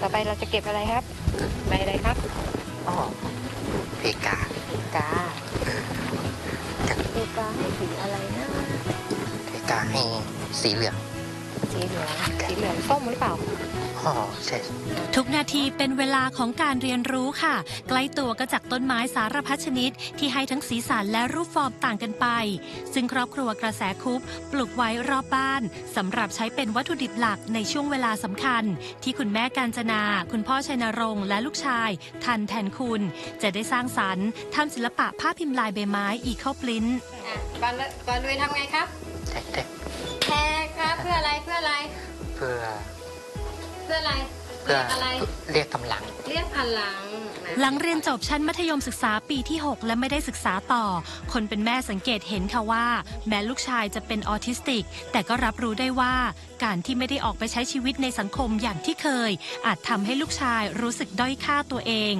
ต่อไปเราจะเก็บอะไรครับใบอะไรครับอ๋อเพกากาเอกาให้สีอะไรนะเพกาให้สีเหลือง สีเหลืองสีเหลืองส้มหรือเปล่า อ๋อใช่ทุกนาทีเป็นเวลาของการเรียนรู้ค่ะ ใกล้ตัวก็จากต้นไม้สารพัดชนิด ที่ให้ทั้งสีสันและรูปฟอร์มต่างกันไป ซึ่งครอบครัวกระแสคุปปลูกไว้รอบบ้านสำหรับใช้เป็นวัตถุดิบหลักในช่วงเวลาสำคัญ ที่คุณแม่การจนา คุณพ่อชัยนรงค์และลูกชาย ทันแทนคุณ จะได้สร้างสรรค์ทำศิลปะภาพพิมพ์ลายใบไม้อีโคปลินก่อนก่อนลุยทำไงครับแต่แพื่อ เพื่ออะไรเพื่อเรียกอะไร เรียกกำลัง เรียกพลังนะหลังเรียนจบชั้นมัธยมศึกษาปีที่ 6 และไม่ได้ศึกษาต่อ คนเป็นแม่สังเกตเห็นค่ะว่า แม้ลูกชายจะเป็นออทิสติก แต่ก็รับรู้ได้ว่า การที่ไม่ได้ออกไปใช้ชีวิตในสังคมอย่างที่เคย อาจทำให้ลูกชายรู้สึกด้อยค่าตัวเอง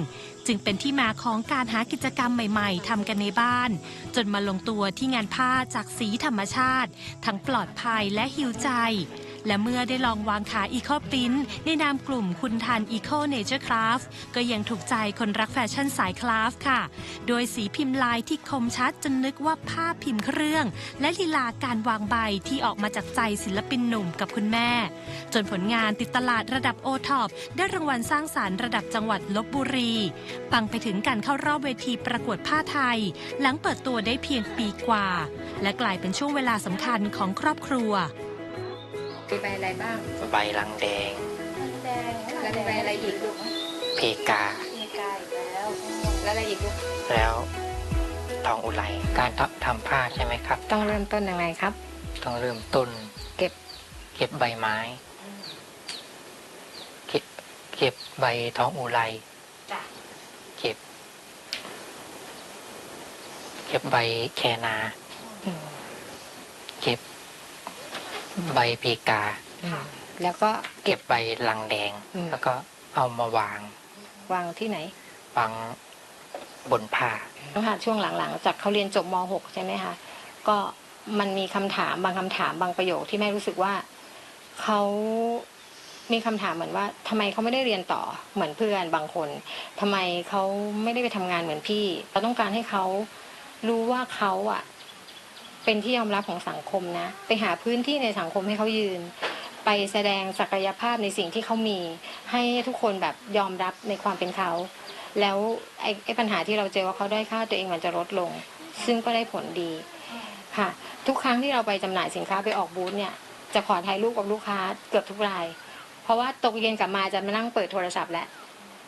จึงเป็นที่มาของการหากิจกรรมใหม่ๆทำกันในบ้าน จนมาลงตัวที่งานผ้าจากสีธรรมชาติ ทั้งปลอดภัยและหิวใจ และเมื่อได้ลองวางขายอีโคปรินในนามกลุ่มคุณทันอีโคเนเจอร์คราฟก็ยังถูกใจคนรักแฟชั่นสายคราฟค่ะ โดยสีพิมพ์ลายที่คมชัดจนนึกว่าภาพพิมพ์เครื่อง และลีลาการวางใบที่ออกมาจากใจศิลปินหนุ่มกับคุณแม่ จนผลงานติดตลาดระดับโอท็อปได้รางวัลสร้างสารรค์ระดับจังหวัดลบบุรีปังไปถึงการเข้ารอบเวทีประกวดผ้าไทย หลังเปิดตัวได้เพียงปีกว่า และกลายเป็นช่วงเวลาสำคัญของครอบครัว มีใบอะไรบ้างใบลังแดงแดงแล้วมีใบอะไรอีกลูกเพกามีกาอีกแล้ว แล้วอะไรอีกลูกแล้วทองอุไรการทำทำผ้าใช่ไหมครับ ต้องเริ่มต้นยังไงครับ ต้องเริ่มต้น เก็บ เก็บใบไม้ เก็บเก็บใบทองอุไรจ้ะเก็บ เก็บใบแคนาอืมเก็บ ใบเพกาอืมแล้วก็เก็เก็บบใบลังแดง อืม แล้วก็เอามาวางวางที่ไหนวางบนผ้า น้องหาช่วงหลังๆ จากเขาเรียนจบม .6 ใช่ไหมคะ ก็มันมีคำถามบางคำถามบางประโยคที่แม่รู้สึกว่าเขามีคำถามเหมือนว่าทำไมเขาไม่ได้เรียนต่อเหมือนเพื่อนบางคนทำไมเขาไม่ได้ไปทำงานเหมือนพี่ เราต้องการให้เขารู้ว่าเขาอะ เป็นที่ยอมรับของสังคมนะ ไปหาพื้นที่ในสังคมให้เขายืน ไปแสดงศักยภาพในสิ่งที่เขามี ให้ทุกคนแบบยอมรับในความเป็นเขา แล้วไอ้ไอปัญหาที่เราเจอว่าเขาได้อยค่าตัวเองมันจะลดลง ซึ่งก็ได้ผลดีค่ะ ทุกครั้งที่เราไปจำหน่ายสินค้าไปออกบูธเนี่ย จะขอถ่ายรูปกับลูกค้าเกือบทุกราย เพราะว่าตกเย็นกลับมาจะมานั่งเปิดโทรศัพท์แล้ว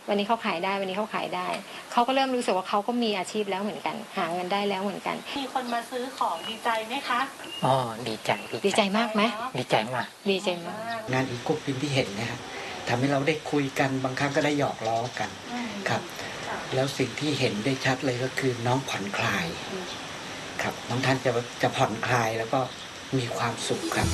วันนี้เขาขายได้วันนี้เขาขายได้เขาก็เริ่มรู้สึกว่าเขาก็มีอาชีพแล้วเหมือนกัน หาเงินได้แล้วเหมือนกัน มีคนมาซื้อของดีใจไหมคะอ๋อดีใจดีใจมากไหมดีใจมากดีใจมากงานอีโคปินที่เห็นนะครับทำให้เราได้คุยกันบางครั้งก็ได้หยอกล้อกันครับ แล้วสิ่งที่เห็นได้ชัดเลยก็คือน้องผ่อนคลาย ครับ น้องท่านจะจะผ่อนคลายแล้วก็มีความสุขครับ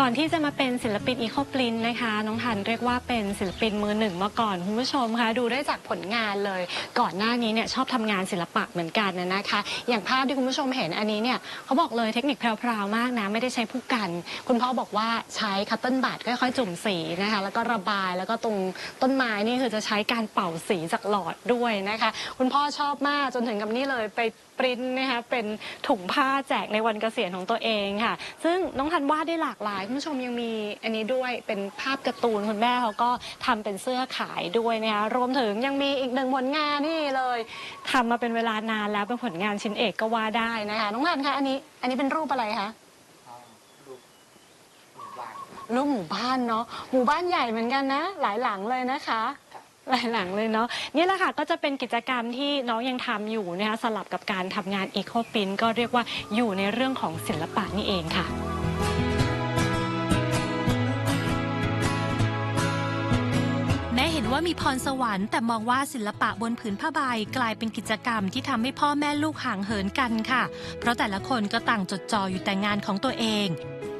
ก่อนที่จะมาเป็นศิลปินอีโคปลินนะคะ น้องทันเรียกว่าเป็นศิลปินมือหนึ่งมาก่อนคุณผู้ชมคะดูได้จากผลงานเลย ก่อนหน้านี้เนี่ยชอบทำงานศิลปะเหมือนกันนะนะคะ อย่างภาพที่คุณผู้ชมเห็นอันนี้เนี่ยเขาบอกเลยเทคนิคแพรวๆมากนะไม่ได้ใช้ผู้กัน คุณพ่อบอกว่าใช้คัตเติ้ลบัตค่อยๆจุ่มสีนะคะ แล้วก็ระบายแล้วก็ตรงต้นไม้นี่คือจะใช้การเป่าสีจากหลอดด้วยนะคะ คุณพ่อชอบมากจนถึงกับนี่เลยไป ปริ้นนะคะเป็นถุงผ้าแจกในวันเกษียณของตัวเองค่ะ ซึ่งน้องทันวาดได้หลากหลายคุณผู้ชมยังมีอันนี้ด้วยเป็นภาพการ์ตูนคุณแม่เขาก็ทำเป็นเสื้อขายด้วยนะคะรวมถึงยังมีอีกหนึ่งผลงานนี่เลยทำมาเป็นเวลานานแล้วเป็นผลงานชิ้นเอกก็ว่าได้นะคะน้องทันคะอันนี้อันนี้เป็นรูปอะไรคะรูปหมู่บ้านเนาะหมู่บ้านใหญ่เหมือนกันนะ หลายหลังเลยนะคะ หลายหลังเลยเนาะนี่แหละค่ะก็จะเป็นกิจกรรมที่น้องยังทำอยู่นะคะสลับกับการทำงานอีโคปินก็เรียกว่าอยู่ในเรื่องของศิลปะนี่เองค่ะ็มีพรสวรรค์แต่มองว่าศิลปะบนผืนผ้าใบกลายเป็นกิจกรรมที่ทำให้พ่อแม่ลูกห่างเหินกันค่ะ เพราะแต่ละคนก็ต่างจดจ่ออยู่แต่งานของตัวเอง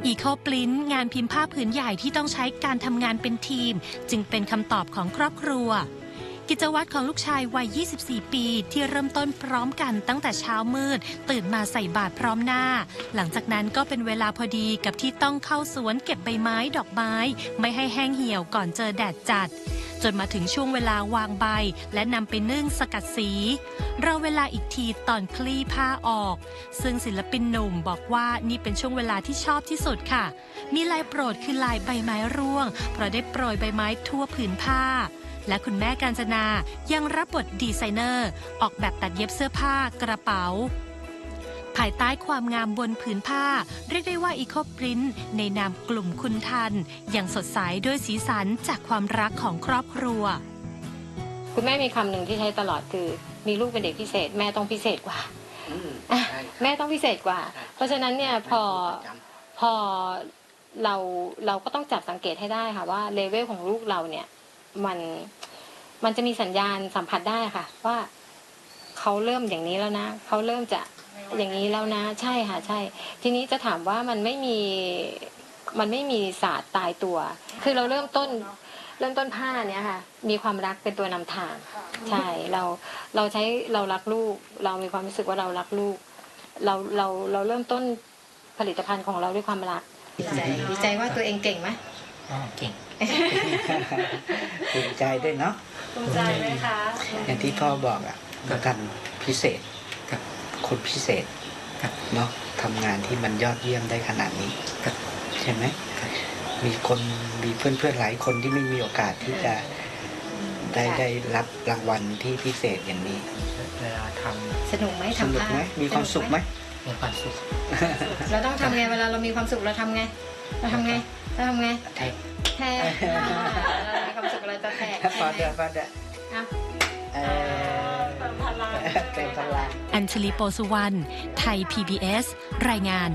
อีโคปลิ้นงานพิมพ์ผ้าผืนใหญ่ที่ต้องใช้การทำงานเป็นทีม จึงเป็นคำตอบของครอบครัว กิจวัตรของลูกชายวัย 24 ปี ที่เริ่มต้นพร้อมกันตั้งแต่เช้ามืด ตื่นมาใส่บาตรพร้อมหน้า หลังจากนั้นก็เป็นเวลาพอดีกับที่ต้องเข้าสวนเก็บใบไม้ดอกไม้ ไม่ให้แห้งเหี่ยวก่อนเจอแดดจัด จนมาถึงช่วงเวลาวางใบ และนำไปนึ่งสกัดสีเราเวลาอีกทีตอนคลี่ผ้าออก ซึ่งศิลปินหนุ่มบอกว่านี่เป็นช่วงเวลาที่ชอบที่สุดค่ะ มีลายโปรดคือลายใบไม้ร่วง เพราะได้โปรยใบไม้ทั่วผืนผ้าและคุณแม่กาญจนายังรับบทดีไซเนอร์ ออกแบบตัดเย็บเสื้อผ้ากระเป๋า ภายใต้ความงามบนผืนผ้า เรียกได้ว่าอีโคปรินในนามกลุ่มคุณทันยังสดใสด้วยสีสันจากความรักของครอบครัว คุณแม่มีคำหนึ่งที่ใช้ตลอดคือ มีลูกเป็นเด็กพิเศษ แม่ต้องพิเศษกว่า อืมอะ ใช่แม่ต้องพิเศษกว่า เพราะฉะนั้นเนี่ยพอพอเราเราก็ต้องจับสังเกตให้ได้ค่ะว่าเลเวลของลูกเราเนี่ยมันมันจะมีสัญญาณสัมผัสได้ค่ะ ว่าเขาเริ่มอย่างนี้แล้วนะเขาเริ่มจะ อย่างนี้แล้วนะใช่ค่ะใช่ ทีนี้จะถามว่ามันไม่มีมันไม่มีศาสตร์ตายตัว คือเราเริ่มต้นเริ่มต้นผ้าเนี่ยค่ะ มีความรักเป็นตัวนำทาง ใช่เราเราใช้เรารักลูก เรามีความรู้สึกว่าเรารักลูก เราเราเราเริ่มต้นผลิตภัณฑ์ของเราด้วยความรักดีใจดีใจว่าตัวเองเก่งไหมอ๋อเก่งภูมิใจด้วยเนาะภูมิใจไหมคะอย่างที่พ่อบอกอะประกันพิเศษ ครับคนพิเศษครับเนาะทำงานที่มันยอดเยี่ยมได้ขนาดนี้ครับใช่ไหมครับมีคนมีเพื่อนๆหลายคนที่ไม่มีโอกาสที่จะได้ได้รับรางวัลที่พิเศษอย่างนี้เวลาทสนุกไหมสทำนุกผ้าไหมมีความสุขไหมำมีความสุขเราต้องทำไงเวลาเรามีความสุขเราทำไงเราทำไงเราทำไงแทกแทกเรามีความสุขเราจะแทกพอใช่ไหมเดือพอเดืออะ เออเติมพลังอัญชลีโปสุวรรณไทย PBS รายงาน